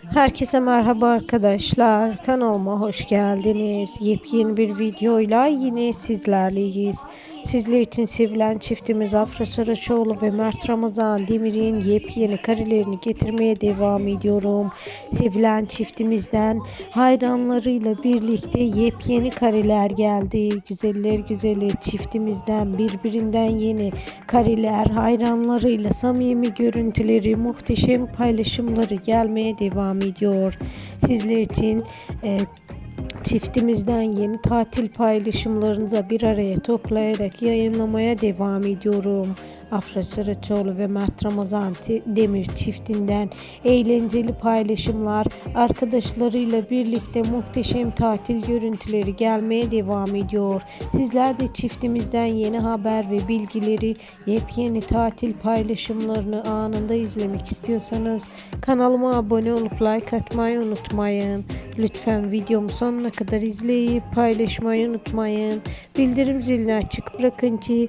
Herkese merhaba arkadaşlar. Kanalıma hoş geldiniz. Yepyeni bir videoyla yine sizlerleyiz. Sizler için sevilen çiftimiz Afra Saraçoğlu ve Mert Ramazan Demir'in yepyeni karelerini getirmeye devam ediyorum. Sevilen çiftimizden hayranlarıyla birlikte yepyeni kareler geldi. Güzeller güzeli çiftimizden birbirinden yeni kareler hayranlarıyla samimi görüntüleri muhteşem paylaşımları gelmeye devam ediyor. Sizler için e, çiftimizden yeni tatil paylaşımlarını da bir araya toplayarak yayınlamaya devam ediyorum. Afra Saraçoğlu ve Mert Ramazan Demir çiftinden eğlenceli paylaşımlar, arkadaşlarıyla birlikte muhteşem tatil görüntüleri gelmeye devam ediyor. Sizler de çiftimizden yeni haber ve bilgileri, yepyeni tatil paylaşımlarını anında izlemek istiyorsanız kanalıma abone olup like atmayı unutmayın. Lütfen videomu sonuna kadar izleyip paylaşmayı unutmayın. Bildirim zilini açık bırakın ki